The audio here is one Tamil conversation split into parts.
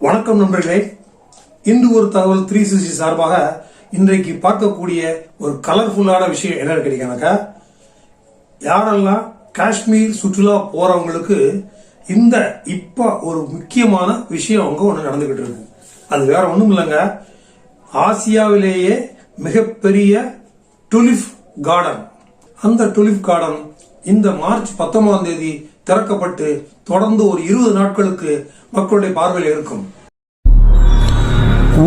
வணக்கம் நண்பர்களே. இன்று ஒரு தகவல் த்ரீ சிக்ஸ்டி சார்பாக இன்றைக்கு பார்க்கக்கூடிய ஒரு கலர்ஃபுல்லான விஷயம் என்னன்னு கேட்டீங்கன்னாக்கா யாரெல்லாம் காஷ்மீர் சுற்றுலா போறவங்களுக்கு இந்த இப்போ ஒரு முக்கியமான விஷயம் அவங்க ஒன்று நடந்துகிட்டு இருக்கு. அது வேற ஒன்றும் இல்லைங்க. ஆசியாவிலேயே மிகப்பெரிய டுலிப் கார்டன் அந்த டுலிப் கார்டன் இந்த மார்ச் பத்தொன்பதாம் தேதி திறக்கப்பட்டு தொடர்ந்து ஒரு இருபது நாட்களுக்கு மக்களுடைய பார்வையில் இருக்கும்.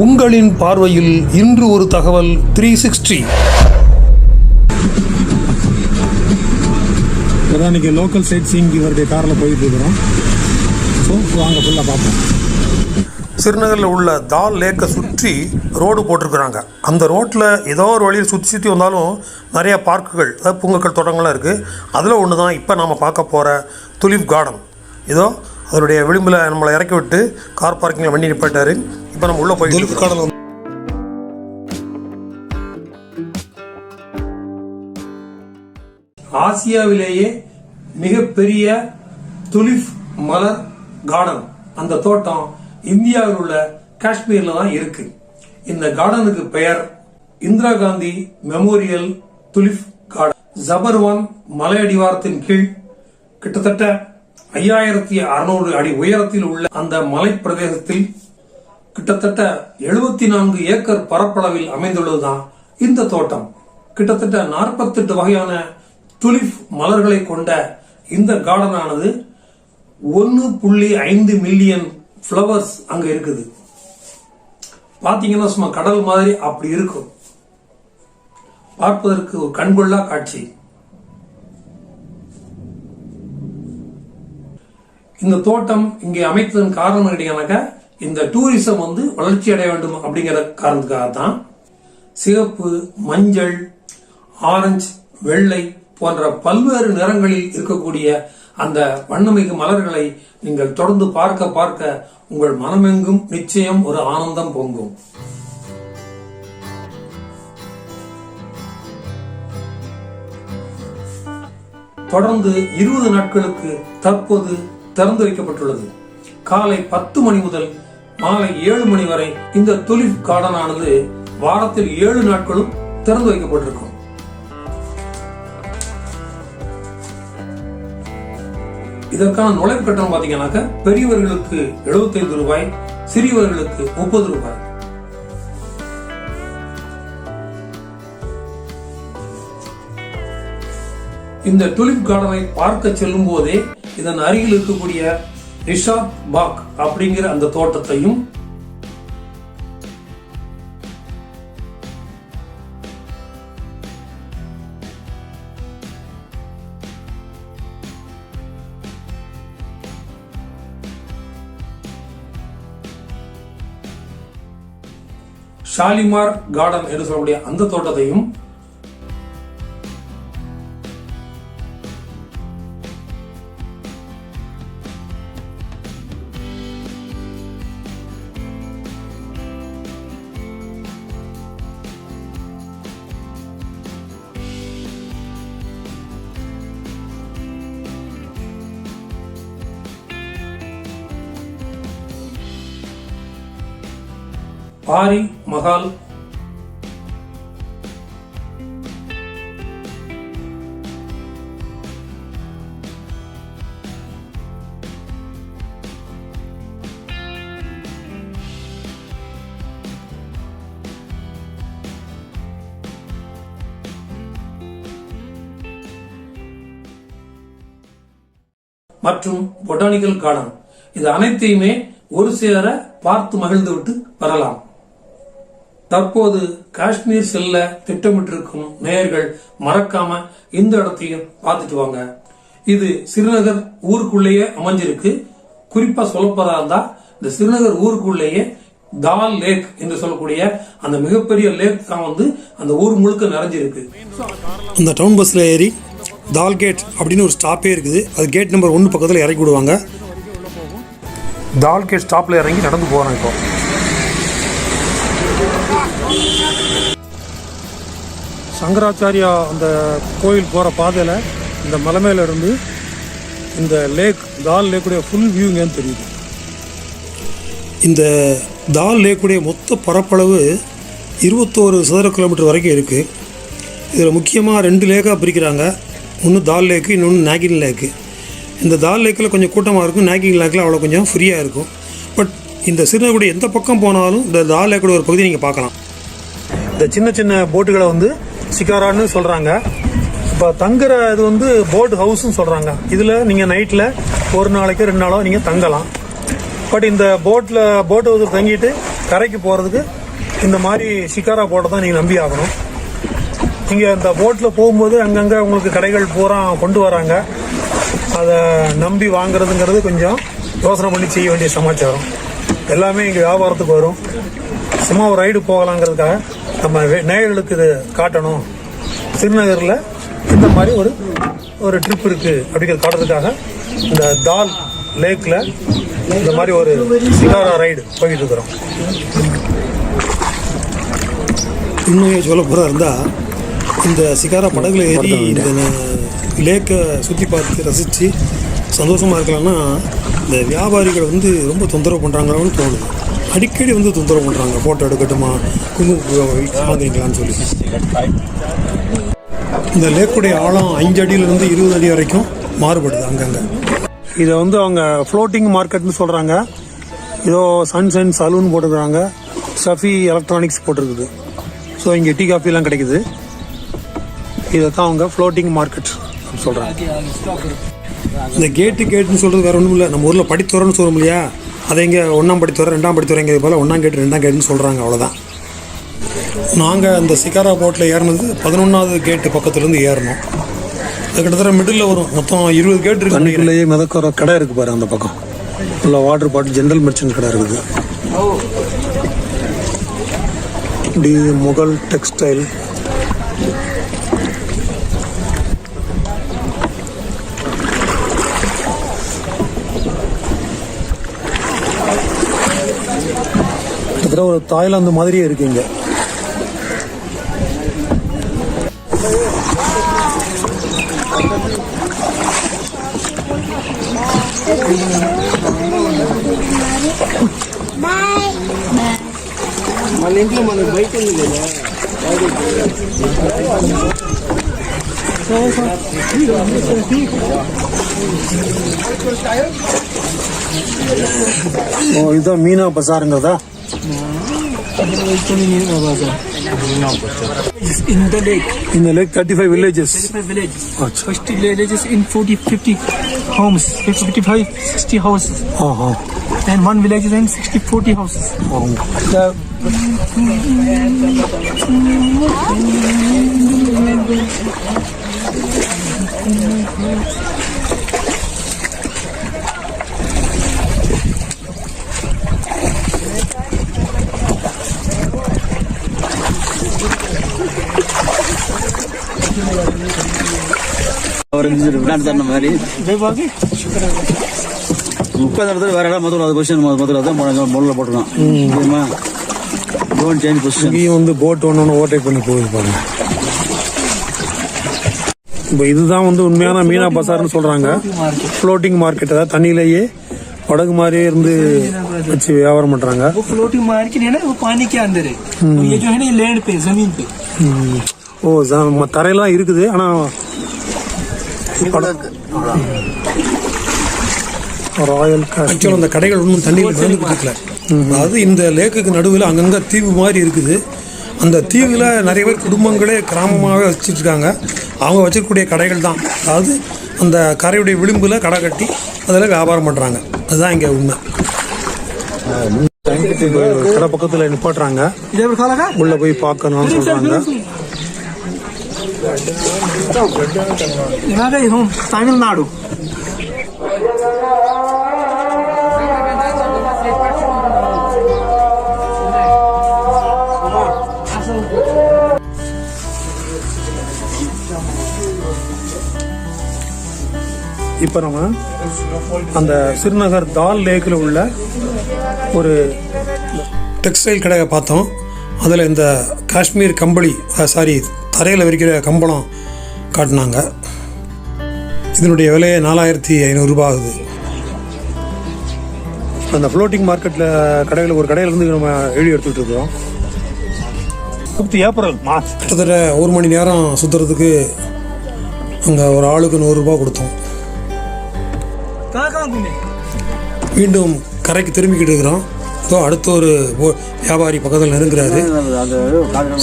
உங்களின் பார்வையில் இன்று ஒரு தகவல் த்ரீ சிக்ஸ்டி இப்போதான் இன்னைக்கு லோக்கல் சைட் சீங் இவருடைய காரில் போயிட்டு இருக்கிறோம். ஸோ வாங்க ஃபுல்லாக பார்ப்போம். ஸ்ரீநகரில் உள்ள தால் லேக்கை சுற்றி ரோடு போட்டிருக்கிறாங்க. அந்த ரோட்டில் ஏதோ ஒரு வழியில் சுற்றி சுற்றி வந்தாலும் நிறைய பார்க்குகள் அதாவது பூங்காக்கள் தோட்டங்கள்லாம் இருக்குது அதில் ஒன்று தான் இப்போ நாம் பார்க்க போகிற துலிப் கார்டன். இதோ அதனுடைய விளிம்பில் நம்மளை இறக்கி விட்டு கார் பார்க்கிங்கில் வண்டி நிப்பாட்டாரு. இப்போ நம்ம உள்ளே போய் துலிப் கார்டன் ஆசியாவிலேயே மிகப்பெரிய துலிப் மலர் கார்டன். அந்த தோட்டம் இந்தியாவில் உள்ள காஷ்மீர்ல தான் இருக்கு. இந்த கார்டனுக்கு பெயர் Indira Gandhi memorial tulip garden. Zabarwan மலையடிவாரத்தின் கீழ் கிட்டத்தட்ட ஐயாயிரத்தி அறுநூறு அடி உயரத்தில் உள்ள அந்த மலை பிரதேசத்தில் கிட்டத்தட்ட எழுபத்தி நான்கு ஏக்கர் பரப்பளவில் அமைந்துள்ளதுதான் இந்த தோட்டம். கிட்டத்தட்ட நாற்பத்தெட்டு வகையான துலிப் மலர்களை கொண்ட இந்த கார்டனானது ஒன்று புள்ளி ஐந்து மில்லியன் ஃப்ளவர்ஸ் அங்க இருக்குது. பார்த்தீங்கன்னா சும்மா கடல் மாதிரி அப்படி இருக்கும். பார்ப்பதற்கு ஒரு கண்கொள்ளா காட்சி. இந்த தோட்டம் இங்கே அமைத்ததன் காரணம் கேட்டீங்கன்னாக்கா இந்த டூரிசம் வந்து வளர்ச்சி அடைய வேண்டும் அப்படிங்கிற காரணத்துக்காக தான் சிவப்பு மஞ்சள் ஆரஞ்சு வெள்ளை போன்ற பல்வேறு நிறங்களில் இருக்கக்கூடிய அந்த வண்ணமிகு மலர்களை நீங்கள் தொடர்ந்து பார்க்க பார்க்க உங்கள் மனமெங்கும் நிச்சயம் ஒரு ஆனந்தம் பொங்கும். தொடர்ந்து இருபது நாட்களுக்கு தற்போது திறந்து வைக்கப்பட்டுள்ளது காலை பத்து மணி முதல் மாலை ஏழு மணி வரை இந்த துலிப் கார்டனானது வாரத்தில் ஏழு நாட்களும் திறந்து வைக்கப்பட்டிருக்கும். இதற்கான நுழைவு கட்டணம் பாத்தீங்கன்னாக்க பெரியவர்களுக்கு 75 ரூபாய் சிறியவர்களுக்கு முப்பது ரூபாய். இந்த டுலிப் கார்டனை பார்க்க செல்லும் போதே இதன் அருகில் இருக்கக்கூடிய ரிஷாப் பாக் அப்படிங்கிற அந்த தோட்டத்தையும் ஷாலிமார் கார்டன் என்று சொல்லக்கூடிய அந்த தோட்டத்தையும் பாரி மகால். மற்றும் பொட்டானிக்கல் கார்டன் இது அனைத்தையுமே ஒரு சேர பார்த்து மகிழ்ந்து விட்டு வரலாம். தற்போது காஷ்மீர் செல்ல திட்டமிட்டிருக்கும் நேயர்கள் மறக்காம இந்த இடத்தையும் பார்த்துட்டு வாங்க. இது சிறுநகர் ஊருக்குள்ளேயே அமைஞ்சிருக்கு. குறிப்பா சொல்லப்போறதா இருந்தா இந்த சிறுநகர் ஊருக்குள்ளேயே தால் லேக் என்று சொல்லக்கூடிய அந்த மிகப்பெரிய லேக் தான் வந்து அந்த ஊர் முழுக்க நிறைஞ்சிருக்கு. அந்த டவுன் பஸ்ஸில் ஏறி தால் கேட் அப்படின்னு ஒரு ஸ்டாப்பே இருக்குது. அது கேட் நம்பர் ஒன்று பக்கத்தில் இறக்கி விடுவாங்க. தால் கேட் ஸ்டாப்ல இறங்கி நடந்து போறோம் இப்போ. சங்கராச்சாரியா அந்த கோயில் போகிற பாதையில் இந்த மலை மேலேருந்து இந்த லேக் தால் லேக்குடைய ஃபுல் வியூங்கன்னு தெரியுது. இந்த தால் லேக்குடைய மொத்த பரப்பளவு இருபத்தோரு சதுர கிலோமீட்டர் வரைக்கும் இருக்குது இதில் முக்கியமாக ரெண்டு லேக்காக பிரிக்கிறாங்க. ஒன்று தால் லேக்கு இன்னொன்று நாகின் லேக்கு இந்த தால் லேக்கில் கொஞ்சம் கூட்டமாக இருக்கும். நாகின் லேக்கில் அவ்வளோ கொஞ்சம் ஃப்ரீயாக இருக்கும். பட் இந்த சிறுநகுடி எந்த பக்கம் போனாலும் இந்த தால் லேக்குடைய ஒரு பகுதி நீங்கள் பார்க்கலாம். இந்த சின்ன சின்ன போட்டுகளை வந்து சிக்காரான்னு சொல்கிறாங்க இப்போ தங்குற இது வந்து போட் ஹவுஸ்ன்னு சொல்கிறாங்க இதில் நீங்கள் நைட்டில் ஒரு நாளைக்கு ரெண்டு நாளோ நீங்கள் தங்கலாம். பட் இந்த போட்டில் போட் ஹவுஸ் தங்கிட்டு கரைக்கு போகிறதுக்கு இந்த மாதிரி ஷிக்காரா போட்டை தான் நீங்கள் நம்பி ஆகணும். இங்கே இந்த போட்டில் போகும்போது அங்கங்கே உங்களுக்கு கடைகள் பூரா கொண்டு வராங்க. அதை நம்பி வாங்குறதுங்கிறது கொஞ்சம் யோசனை பண்ணி செய்ய வேண்டிய சமாச்சாரம். எல்லாமே இங்கே வியாபாரத்துக்கு வரும். சும்மா ஒரு ரைடு போகலாங்கிறதுக்காக நம்ம நேயர்களுக்கு இது காட்டணும். திருநகரில் இந்த மாதிரி ஒரு ஒரு ட்ரிப் இருக்குது அப்படிங்கிறது காட்டுறதுக்காக இந்த தால் லேக்கில் இந்த மாதிரி ஒரு சிகாரா ரைடு போயிட்டு இருக்கிறோம் உண்மையை சொல்ல போகிறா இருந்தால் இந்த சிகாரா படகுல ஏறி இந்த லேக்கை சுற்றி பார்த்து ரசித்து சந்தோஷமாக இருக்கலாம்னா இந்த வியாபாரிகள் வந்து ரொம்ப தொந்தரவு பண்ணுறாங்களோன்னு தோணுது. அடிக்கடி வந்து தொந்தரவு பண்ணுறாங்க ஃபோட்டோ எடுக்கட்டுமா? குங்குமம் வாங்குறீங்களான்னு சொல்லி. இந்த லேக்குடைய ஆழம் அஞ்சு அடியிலிருந்து இருபது அடி வரைக்கும் மாறுபடுது அங்கங்கே. இதை வந்து அவங்க ஃப்ளோட்டிங் மார்க்கெட்னு சொல்கிறாங்க ஏதோ சன் சன் சலூன் போட்டுருக்காங்க சஃபி எலக்ட்ரானிக்ஸ் போட்டிருக்குது. ஸோ இங்கே டீ காஃபிலாம் கிடைக்குது. இதை தான் அவங்க ஃப்ளோட்டிங் மார்க்கெட் சொல்கிறாங்க இந்த கேட்டு கேட்டுன்னு சொல்கிறது வேறு ஒன்றும் இல்லை நம்ம ஊரில் படித்துறோன்னு சொல்லுவோம் இல்லையா அதை இங்கே ஒன்றாம் படித்துறை ரெண்டாம் படித்துறைங்கிறது போல் ஒன்றாம் கேட்டு ரெண்டாம் கேட்டுன்னு சொல்கிறாங்க அவ்வளோதான் நாங்கள் அந்த சிகாரா போட்டில் ஏறினது பதினொன்றாவது கேட்டு பக்கத்துலேருந்து ஏறினோம் அது கிட்டத்தட்ட மிடில் வரும். மொத்தம் இருபது கேட் இருக்கு. தண்ணிக்குள்ளேயே மிதக்கிற கடை இருக்குது பாரு அந்த பக்கம். உள்ள வாட்டர் பாட்டில் ஜென்ரல் மெர்ச்சன்ட் கடை இருக்குது. டி முகல் டெக்ஸ்டைல் கிட்டத்தட்ட ஒரு தாய்லாந்து மாதிரியே இருக்கு இங்க మన ఇంట్లో మనకు బైక్ ఉంది కదా ஓ இதுதான் Meena பசாருங்கிறதா In the lake. In the lake, 35 villages. 35 villages. Achha. Villages in 40, 50 homes, 55, 60 houses. Oh. And one village is in 60, 40 houses. Oh. The ஒரு விளையாட்டு தண்ண மாதிரி Vivagi, முப்பது இடத்துல வேற இடம் மதுரை அது பொசிஷன் மதுரை தான் முதல்ல போட்டுருக்கோம் தெரியுமா டோன்ட் சேஞ்ச் பொசிஷன் இங்கேயும் வந்து போட் ஒன்று ஒன்று ஓவர்டேக் பண்ணி போகுது பாருங்க இப்போ இதுதான் வந்து உண்மையான மீனா பசார்னு சொல்றாங்க ஃப்ளோட்டிங் மார்க்கெட் அதாவது தண்ணியிலேயே படகு மாதிரியே இருந்து வச்சு வியாபாரம் பண்றாங்க वो फ्लोटिंग मार्केट है ना वो पानी के अंदर है और ये जो है ना ये लैंड पे जमीन पे ஓ ச- ம- தரையெல்லாம் இருக்குது ஆனா ராயல் ஆக்சுவலாக அந்த கடைகள் ஒன்றும் தண்ணியில் கலந்து கொடுக்கல. அதாவது இந்த லேக்குக்கு நடுவில் அங்கங்கே தீவு மாதிரி இருக்குது. அந்த தீவில் நிறைய பேர் குடும்பங்களே கிராமமாகவே வச்சுட்ருக்காங்க அவங்க வச்சிருக்கக்கூடிய கடைகள் தான். அதாவது அந்த கரையுடைய விளிம்பில் கடை கட்டி அதில் வியாபாரம் பண்ணுறாங்க அதுதான் இங்கே உண்மை. கடை பக்கத்தில் நிப்பாட்டுறாங்க. உள்ளே போய் பார்க்கணும்னு சொல்கிறாங்க இவங்க இது? தமிழ்நாடு இப்போ நம்ம அந்த சிறுநகர் தால் லேக்கில் உள்ள ஒரு டெக்ஸ்டைல் கடையை பார்த்தோம். அதில் இந்த காஷ்மீர் கம்பளி சாரி தரையில் விரிக்கிற கம்பளம் காட்டினாங்க. இதனுடைய விலையை நாலாயிரத்தி ஐநூறுரூபா ஆகுது. அந்த ஃப்ளோட்டிங் மார்க்கெட்டில் கடையில் ஒரு கடையிலேருந்து நம்ம எழுதி எடுத்துகிட்டு இருக்கிறோம். Fifth April March. கிட்டத்தட்ட ஒரு மணி நேரம் சுற்றுறதுக்கு அங்கே ஒரு ஆளுக்கு நூறுரூபா கொடுத்தோம். மீண்டும் கரைக்கு திரும்பிக்கிட்டு இருக்கிறோம். ஸோ அடுத்த ஒரு வியாபாரி பக்கத்தில் நெருங்குறாரு.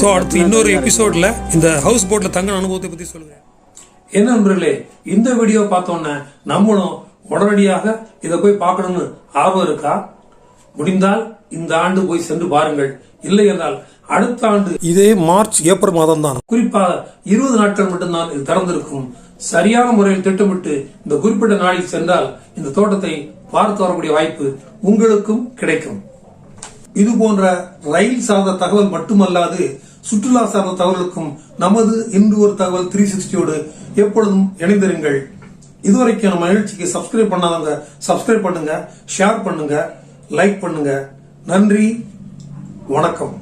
ஸோ அடுத்து இன்னொரு எபிசோடில் இந்த ஹவுஸ் போட்டில் தங்கின அனுபவத்தை பற்றி சொல்லுங்கள் என்ன நண்பர்களே இந்த வீடியோ பார்த்தோன்னே நம்மளும் உடனடியாக இதை போய் பார்க்கணும்னு ஆர்வம் இருக்கா? முடிந்தால் இந்த ஆண்டு போய் சென்று பாருங்கள். இல்லை என்றால் அடுத்த ஆண்டு இதே மார்ச் ஏப்ரல் மாதம் தான் குறிப்பாக இருபது நாட்கள் மட்டும்தான் இது திறந்திருக்கும். சரியான முறையில் திட்டமிட்டு இந்த குறிப்பிட்ட நாளில் சென்றால் இந்த தோட்டத்தை பார்த்து வரக்கூடிய வாய்ப்பு உங்களுக்கும் கிடைக்கும். இது போன்ற ரயில் சார்ந்த தகவல் மட்டுமல்லாது சுற்றுலா சார்ந்த தகவலுக்கும் நமது இன்று ஒரு தகவல் த்ரீ சிக்ஸ்டியோடு எப்பொழுதும் இணைந்திருங்கள். இதுவரைக்கும் நம்ம நிகழ்ச்சிக்கு சப்ஸ்கிரைப் பண்ணாதவங்க சப்ஸ்கிரைப் பண்ணுங்க ஷேர் பண்ணுங்க லைக் பண்ணுங்க. நன்றி வணக்கம்.